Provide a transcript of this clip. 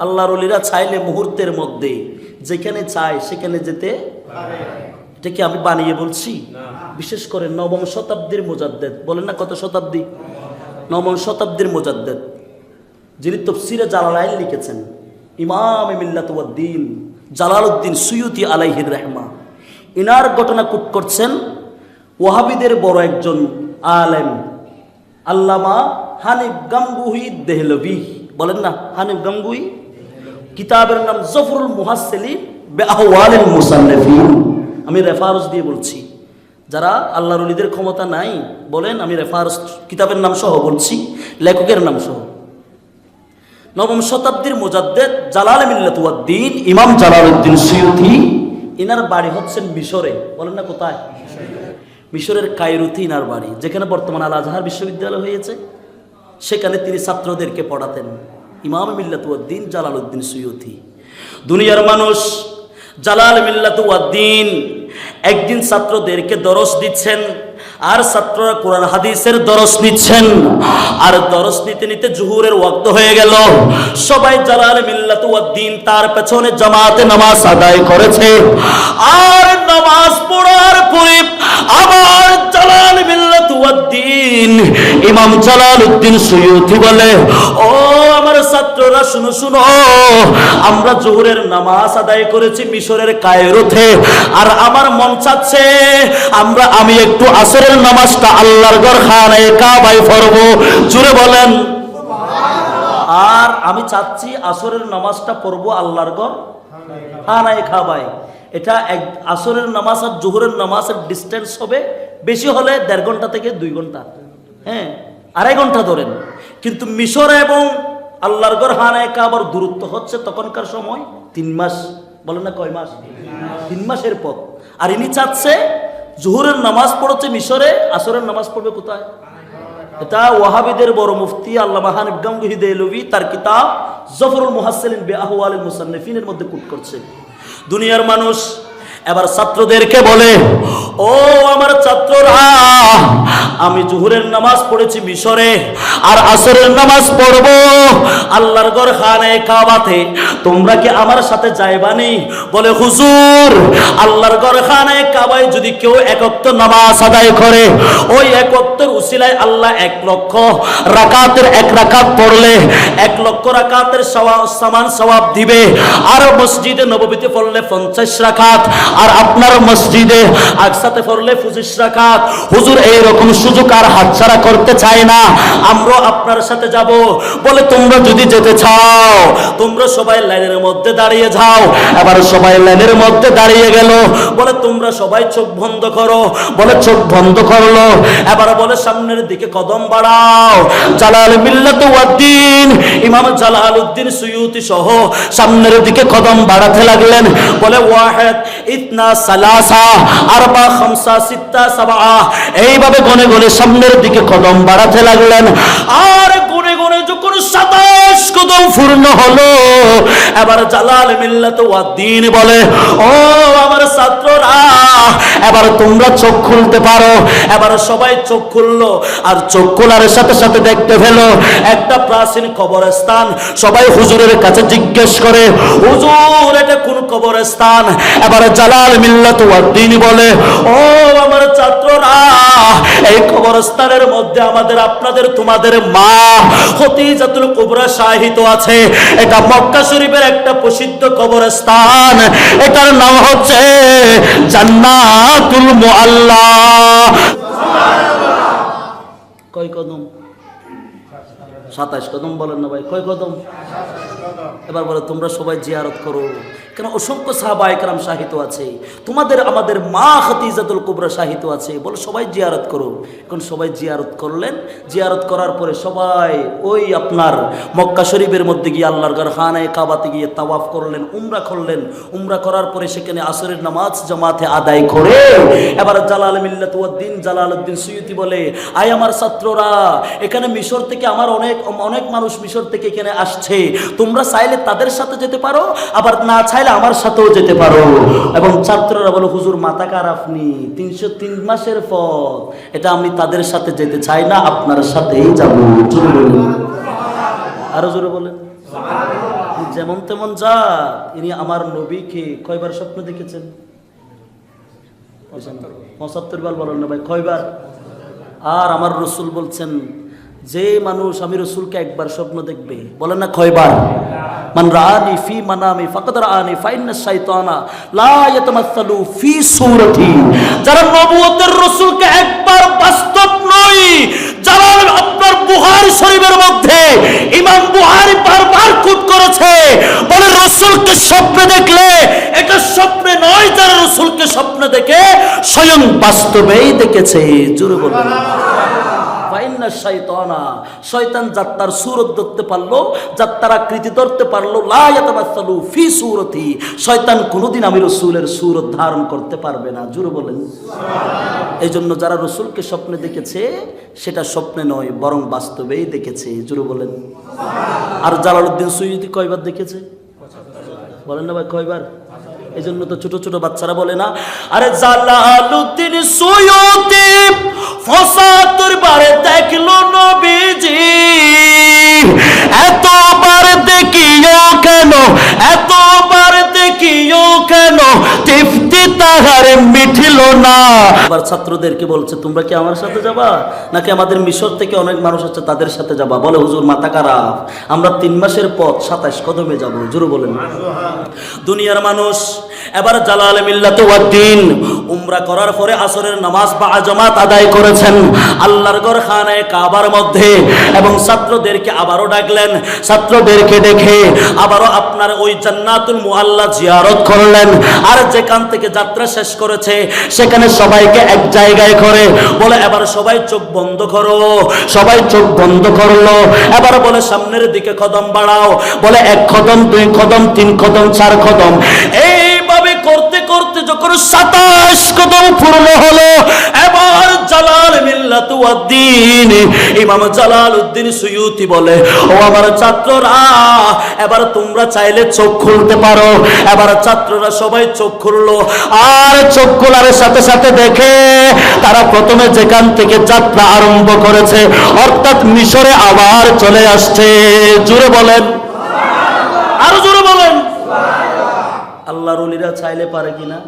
আল্লাহর অলিরা চাইলে মুহূর্তের মধ্যে যেখানে চায় সেখানে যেতে এটা কি আমি বানিয়ে বলছি? বিশেষ করে নবম শতাব্দীর মোজাদ্দেদ। বলেন না কত শতাব্দী? নবম শতাব্দীর মোজাদ্দেদ। যিনি তফসিরে জালালাইন লিখেছেন ইমাম মিল্লাতুদ্দিন জালালউদ্দিন সুয়ুতি আলাইহির রহমা। ইনার ঘটনা কুট করছেন ওয়াহাবিদের বড় একজন আলেম আল্লামা হানিফ গাঙ্গুহি দেহলভি। বলেন না হানিফ গাঙ্গুহি? কিতাবের নাম জফরুল বেআহওয়ালিল মুসান্নিফিন। আমি রেফারস দিয়ে বলছি, যারা আল্লাহর ওলিদের ক্ষমতা নাই, বলেন আমি রেফারস কিতাবের নাম সহ বলছি, লেখকের নাম সহ। নবম শতাব্দীর মোজাদ্দেদ জালাল মিল্লাতুদ্দিন ইমাম জালালউদ্দিন সুয়ুথি ইনার বাড়ি হচ্ছেন মিশরে। বলেন না কোথায়? মিশরের কায়রুথি ইনার বাড়ি, যেখানে বর্তমান আল আজহার বিশ্ববিদ্যালয় হয়েছে। সেখানে তিনি ছাত্রদেরকে পড়াতেন। ইমাম মিল্লাতুয়াদ্দিন জালাল উদ্দিন সৈয়দি দুনিয়ার মানুষ জালাল মিল্লাতুয়াদ্দিন একদিন ছাত্রদেরকে দরস দিচ্ছেন আর ছাত্ররা কোরআন হাদিসের দরস নিচ্ছেন। আর দরস নিতে নিতে জুহুরের ওয়াক্ত হয়ে গেল। সবাই জালাল মিল্লাতুদ্দিন তার পেছনে জামাতে নামাজ আদায় করেছে। আর নামাজ পড়ার পরে আবার জালাল মিল্লাত মিল্লাতুদ্দিন ইমাম জালালউদ্দিন সুয়ুতি বলে, ও আমার ছাত্ররা, শুনো শুনো, আমরা জোহরের নামাজ আদায় করেছি মিশরের কায়রোতে আর আমার মন চাচ্ছে আমরা, আমি একটু আসরের নামাজটা আল্লাহর ঘর খানায় কাবাই পড়ব। জুড়ে বলেন। আর আমি চাচ্ছি আসরের নামাজটা পড়ব আল্লাহর ঘর খানায় খাবাই এটা এক আসরের নামাজ আর জোহরের নামাজের ডিস্টেন্স হবে। বেশি হলে দেড় ঘণ্টা থেকে দুই ঘণ্টা। হ্যাঁ আড়াই ঘণ্টা ধরেন। কিন্তু মিশর এবং আল্লাহর গড় হানায় কাবার দূরত্ব হচ্ছে তখনকার সময় তিন মাস। বলেন না কয় মাস? তিন মাসের পথ আর ইনি চাচ্ছে জোহরের নামাজ পড়ছে মিশরে, আসরের নামাজ পড়বে কোথায়? এটা ওয়াহাবিদের বড় মুফতি আল্লাহ দেলভি তার কিতাব জফরুল মুহাসসিলিন বে আল মুসান্নফিনের মধ্যে কুট করছে। দুনিয়ার মানুষ এবার ছাত্রদেরকে বলে, ও আমার ছাত্ররা আমি জুহুরের নামাজ পড়েছি মিশরে, আর আসরের নামাজ পড়ব। আল্লাহর গড় খানে কাবাতে। তোমরা কি আমার সাথে যাইবানি বলে, হুজুর, আল্লাহর গড় খানে কাবায় যদি কেউ একত্র নামাজ আদায় করে, ওই একত্রের উসিলায় আল্লাহ এক লক্ষ রাকাতের এক রাকাত পড়লে এক লক্ষ রাকাতের সমান সওয়াব দিবে। আর মসজিদে নববীতে পড়লে পঞ্চাশ রাকাত, আর আপনার মসজিদে আকসাতে পড়লে পঁচিশ রাকাত। হুজুর এই রকম সুযোগ আর হাতছাড়া করতে চাই না। আমরা আপনার সাথে যাব। বলে, তোমরা যদি যেতে চাও, তোমরা সবাই লাইনের মধ্যে দাঁড়িয়ে যাও। এবার সবাই লাইনের মধ্যে দাঁড়িয়ে গেল। বলে, তোমরা সবাই চোখ বন্ধ করো। বলে, চোখ বন্ধ করল। এবার বলে, সামনের দিকে কদম বাড়াও। জালাল মিল্লাতুদ্দিন ইমাম জালালউদ্দিন সুয়ুতি সহ সামনের দিকে কদম বাড়াতে লাগলেন। বলে, ওয়াহেদ ইতনা সালাসা আরবা খামসা সিত্তা সাবা এইভাবে গনে গনে সামনের দিকে কদম বাড়াতে লাগলেন। আর গুনে গুনে যখন সাতাশ কদম পূর্ণ হলো, এবার জালাল মিল্লাত ওয়াদ্দিন বলে, ও আমার ছাত্ররা, এবার তোমরা চোখ খুলতে পারো। এবার সবাই চোখ খুললো, আর চোখ খোলার সাথে সাথে দেখতে পেল, একটা প্রাচীন কবরস্থান। সবাই হুজুরের কাছে জিজ্ঞেস করে, হুজুর, এটা কোন কবরস্থান। এবার জালাল মিল্লাত ওয়াদ্দিন বলে, ও আমার ছাত্ররা, এই কবরস্থানের মধ্যে আমাদের, আপনাদের, তোমাদের মা খতিজাতুল কুবরা শাহিত আছে। এটা মক্কা শরীফের একটা প্রসিদ্ধ কবরস্থান। এটার নাম হচ্ছে জান্নাতুল মুআল্লা। কয় কদম? সাতাশ কদম বলেন না ভাই, কয় কদম? এবার বলে, তোমরা সবাই জিয়ারত করো। কেন অসংখ্য সাহাবা একরাম সাহিত্য আছে, তোমাদের, আমাদের মা খতিজাতুল কুবরা সাহিত্য আছে, বলে সবাই জিয়ারত করো। এখন সবাই জিয়ারত করলেন, জিয়ারত করার পরে সবাই ওই আপনার মক্কা শরীফের মধ্যে গিয়ে আল্লাহর ঘর খানায় কাবাতে গিয়ে তাওয়াফ করলেন, উমরা করলেন। উমরা করার পরে সেখানে আসরের নামাজ জামাতে আদায় করে এবার জালাল মিল্লাতুদ্দিন জালালউদ্দিন সুয়ুতি বলে, আয় আমার ছাত্ররা, এখানে মিশর থেকে আমার অনেক অনেক মানুষ মিশর থেকে এখানে আসছে। তোমরা চাইলে তাদের সাথে যেতে পারো, আবার না চাইলে আমার সাথেও যেতে পারো। এবং ছাত্ররা বলো, হুজুর মাতা কার আপনি তিনশো তিন মাসের পথ। এটা আমি তাদের সাথে যেতে চাই না, আপনার সাথেই যাব। আরও জোরে বলেন। যেমন তেমন যা ইনি আমার নবীকে কয়বার স্বপ্ন দেখেছেন? পঁচাত্তর বার বলেন না ভাই, কয়বার? আর আমার রসুল বলছেন যে মানুষ আমি রসুলকে একবার স্বপ্ন দেখবে, বলেন না কয়বার? মান রানি ফি মানামি ফাকাদ রানি ফাইন্না শাইতানা লা ইয়াতামাসসালু ফি সূরতি। যারা নবুয়তের রসুলকে একবার বাস্তব নয়, যারা আপনার বুহারী শরীফের মধ্যে ইমাম বুহারী বারবার কুট করেছে, বলে রসুলকে স্বপ্নে দেখলে, এটা স্বপ্নে নয় যারা রসুলকে স্বপ্নে দেখে, স্বয়ং বাস্তবেই দেখেছে। জোরে বলুন। শয়তান যাত্রার সুরত ধরতে পারল যাত্রার আকৃতি ধরতে পারল ফি কোনোদিন আমি রসুলের সুরত ধারণ করতে পারবে না। বলেন। এই জন্য যারা রসুলকে স্বপ্নে দেখেছে, সেটা স্বপ্নে নয়, বরং বাস্তবেই দেখেছে। বলেন। আর সুয়ুতি কয়বার দেখেছে? বলেন না ভাই, কয়বার? এই জন্য তো ছোট ছোট বাচ্চারা বলে না। আরে জালালউদ্দিন ফসাতুর কেন তৃপ্তি তাহারে মিঠিল না। আবার ছাত্রদেরকে বলছে, তোমরা কি আমার সাথে যাবা? নাকি আমাদের মিশর থেকে অনেক মানুষ আছে তাদের সাথে যাবা? বলে, হুজুর, মাথা খারাপ। আমরা তিন মাসের পথ সাতাশ কদমে যাব। জুরু বলেন। দুনিয়ার মানুষ, এবার জালাল মিল্লাত ওয়াদ্দিন, উমরা করার পরে আসরের নামাজ বা জামাত আদায় করেছেন। আল্লাহর ঘর খানায় কাবার মধ্যে, এবং ছাত্রদেরকে আবারও ডাকলেন। ছাত্রদেরকে দেখে আবারও আপনার ওই জান্নাতুল মুআল্লা জিয়ারত করলেন। আর যেখান থেকে যাত্রা শেষ করেছে, সেখানে সবাইকে এক জায়গায় করে বলে, এবার সবাই চোখ বন্ধ করো, সবাই চোখ বন্ধ করল। এবার বলে, সামনের দিকে কদম বাড়াও। বলে, এক কদম, দুই কদম, তিন কদম, চার কদম। এইভাবে করতে করতে যখন সাতাশ কদম পূর্ণ হলো জালাল মিল্লাত ইমাম জালাল উদ্দিন সুয়ুতি বলে, ও আমার ছাত্ররা, এবার তোমরা চাইলে চোখ খুলতে পারো। এবার ছাত্ররা সবাই চোখ খুললো। আর চোখ খোলার সাথে সাথে দেখে তারা প্রথমে যেখান থেকে যাত্রা আরম্ভ করেছে, অর্থাৎ মিশরে আবার চলে আসছে। জুড়ে বলেন। আরও জোরে বলেন। আল্লাহর অলিরা চাইলে পারে কিনা?